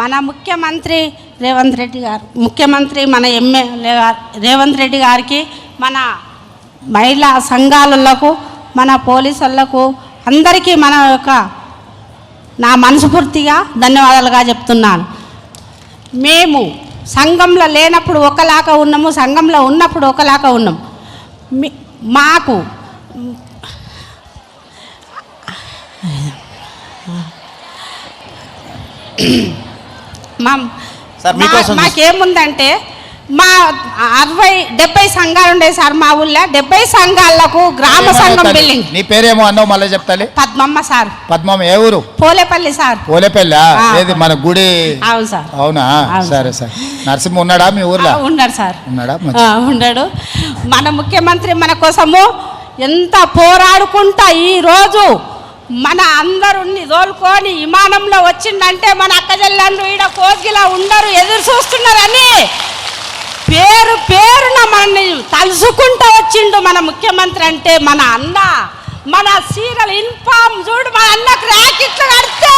మన ముఖ్యమంత్రి రేవంత్ రెడ్డి గారు ముఖ్యమంత్రి మన ఎమ్మెల్యే గారు రేవంత్ రెడ్డి గారికి మన మహిళా సంఘాలకు మన పోలీసులకు అందరికీ మన యొక్క నా మనస్ఫూర్తిగా ధన్యవాదాలుగా చెప్తున్నాను. మేము సంఘంలో లేనప్పుడు ఒకలాగా ఉన్నాము సంఘంలో ఉన్నప్పుడు ఒకలాగా ఉన్నాము. మాకు మా మాకేముందంటే మా అరవై డెబ్బై సంఘాలు ఉండే సార్ మా ఊళ్ళో. డెబ్బై సంఘాలకు గ్రామ సంఘం బిల్డింగ్ నీ పేరేమో అన్నావు మళ్ళీ చెప్తాలి. పద్మమ్మ సార్. పద్మం ఏ ఊరు? పోలేపల్లి సార్. ఓలేపల్లి ఆ. ఏది మన గుడి? అవును సార్. అవునా. సరే. సరే నరసింహ ఉన్నాడా మీ ఊర్లో? ఉన్నాడు సార్. ఉన్నాడా? ఉన్నాడు. మన ముఖ్యమంత్రి మన కోసము ఎంత పోరాడుకుంటా ఈ రోజు. మన అందరుని తోలుకొని విమానంలో వచ్చిందంటే మన అక్కజల్లండ్రు ఈడ కోగిలా ఉండరు ఎదురు చూస్తున్నారని. పేరు పేరున మనల్ని తలుసుకుంటూ వచ్చిండు మన ముఖ్యమంత్రి అంటే మన అన్న. మన సీరియల్ ఇన్ఫామ్ చూడు మన అన్నకు ర్యాకెట్లు కడితే.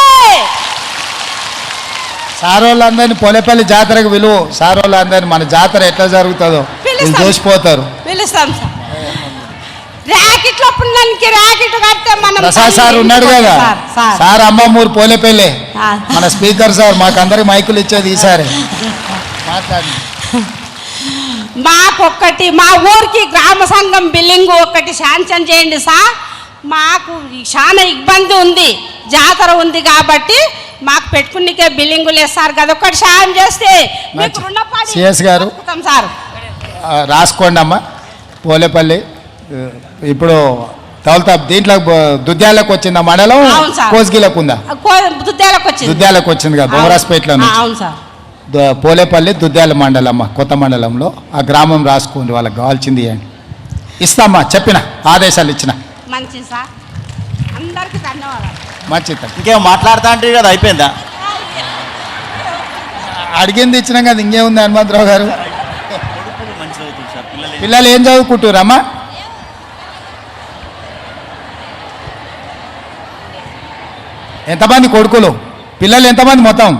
సార్ వాళ్ళందరినీ పోలేపల్లి జాతరకు విలువ సార్ వాళ్ళందరినీ మన జాతర ఎట్లా జరుగుతుందో. చూసిపోతారు. పిలుస్తాం సార్. పుణ్యానికి ర్యాకెట్ కడితే మనం ప్రసాద్ సార్ ఉన్నాడు కదా. సార్, అమ్మమ్మూరు పోలేపల్లి. మన స్పీకర్ సార్ మాకందరికి మైకులు ఇచ్చేది ఈసారి. మాట్లాడి మాకొక్కటి మా ఊరికి గ్రామ సంఘం బిల్డింగ్ ఒకటి శాంక్షన్ చేయండి సార్. మాకు చాలా ఇబ్బంది ఉంది జాతర ఉంది కాబట్టి మాకు పెట్టుకునికే బిల్డింగ్ లేదు సార్ కదా. ఒకటి సాయం చేస్తే సిఎస్ గారు. సార్. రాసుకోండి అమ్మా పోలేపల్లి ఇప్పుడు తవలతా దీంట్లో దుద్యాలకు వచ్చిందా మండలం. కోస్గిలకు ఉందా కో- దుద్దేలకు వచ్చింది. దుద్యాలకు వచ్చింది కదా అవును. సార్. ద- పోలేపల్లి దుద్యాల మండలమ్మ కొత్త మండలంలో ఆ గ్రామం రాసుకోండి వాళ్ళకి కావాల్సింది ఇవ్వండి ఇస్తామ్మా చెప్పిన ఆదేశాలు ఇచ్చిన. మంచిది సార్. అందరికీ ధన్యవాదాలు. మంచిది ఇంకేం మాట్లాడుతా అంటే కదా అయిపోయిందా? అడిగింది ఇచ్చినాం కదా ఇంకేముంది హనుమంతరావు గారు? మంచిగా అవుతుంది సార్ పిల్లలు పిల్లలు ఏం చదువుకుంటురమ్మా ఎంతమంది కొడుకులు? పిల్లలు ఎంతమంది మొత్తం?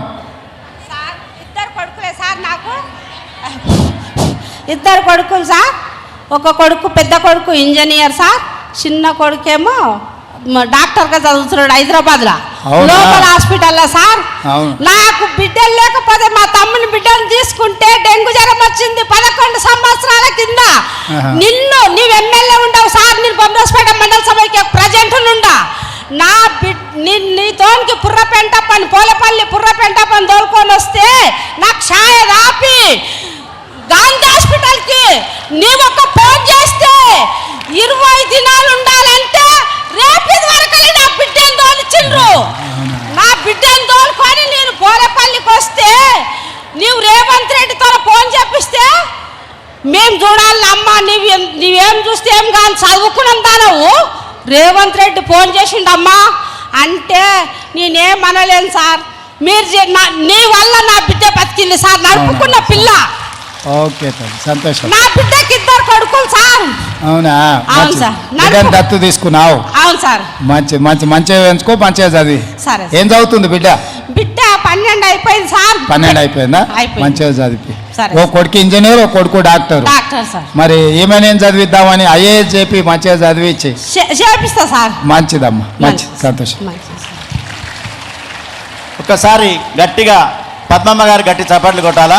సార్ ఇద్దరు కొడుకులే సార్ నాకు. ఇద్దరు కొడుకులు సార్. ఒక కొడుకు పెద్ద కొడుకు ఇంజనీర్ సార్. చిన్న కొడుకేమో డాక్టర్గా చదువుతున్నాడు హైదరాబాద్లో? లోకల్ హాస్పిటల్లో సార్. నాకు బిడ్డలు లేకపోతే మా తమ్ముని బిడ్డను తీసుకుంటే డెంగ్యూ జ్వరం వచ్చింది పదకొండు సంవత్సరాల కింద. నిన్ను నీవు ఎమ్మెల్యే ఉండవు సార్. నేను బొమ్మరాజపేట మండల సభకి ప్రజెంట్ నుండా నా బిడ్ నీ తోనికి పుర్రపెంట పని పోలపల్లి పుర్రపెంట పని తోలుకొని వస్తే నాకు ఛాయ రాపి గాంధీ హాస్పిటల్కి నీవు ఒక ఫోన్ చేస్తే ఇరవై దినాలు ఉండాలంటే రేపు వరకు నా బిడ్డను తోలిచ్చిండ్రు. నా బిడ్డను తోలుకొని నేను పోలేపల్లికి వస్తే నీవు రేవంత్ రెడ్డితో ఫోన్ చెప్పిస్తే మేము చూడాలి అమ్మ నీవు నీవేం చూస్తే ఏం కానీ చదువుకున్నాం దానవు రేవంత్ రెడ్డి ఫోన్ చేసిండమ్మా అంటే నేనేం అనలేను సార్. మీరు నా- వల్ల నా బిడ్డ బతికింది సార్. నడుపుకున్న పిల్ల. ఓకే సంతోషం. నా బిడ్డకి ఇద్దరు కొడుకులు సార్. అవునా? అవును. సార్. బిడ్డను. దత్తు తీసుకున్నావు. అవును సార్. మంచి మంచి మంచిగా ఎంచుకో మంచిగా చదివి. సరే ఏం చదువుతుంది బిడ్డ? బిడ్డ పన్నెండు అయిపోయింది సార్. పన్నెండు అయిపోయిందా. మంచిగా చదివి. ఓ కొడుకు ఇంజనీర్ ఓ కొడుకు డాక్టర్. Doctor sir. మరి ఏమైనా చదివిద్దామని ఐఏఎస్ చెప్పి మంచిగా చదివించి చేపిస్తా సార్. మంచిదమ్మా మంచి సంతోషం. ఒక్కసారి గట్టిగా పద్మమ్మ గారు గట్టి చప్పట్లు కొట్టాలా?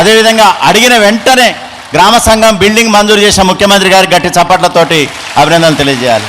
అదేవిధంగా అడిగిన వెంటనే గ్రామ సంఘం బిల్డింగ్ మంజూరు చేసిన ముఖ్యమంత్రి గారికి గట్టి చప్పట్లతోటి అభినందనలు తెలియజేయాలి.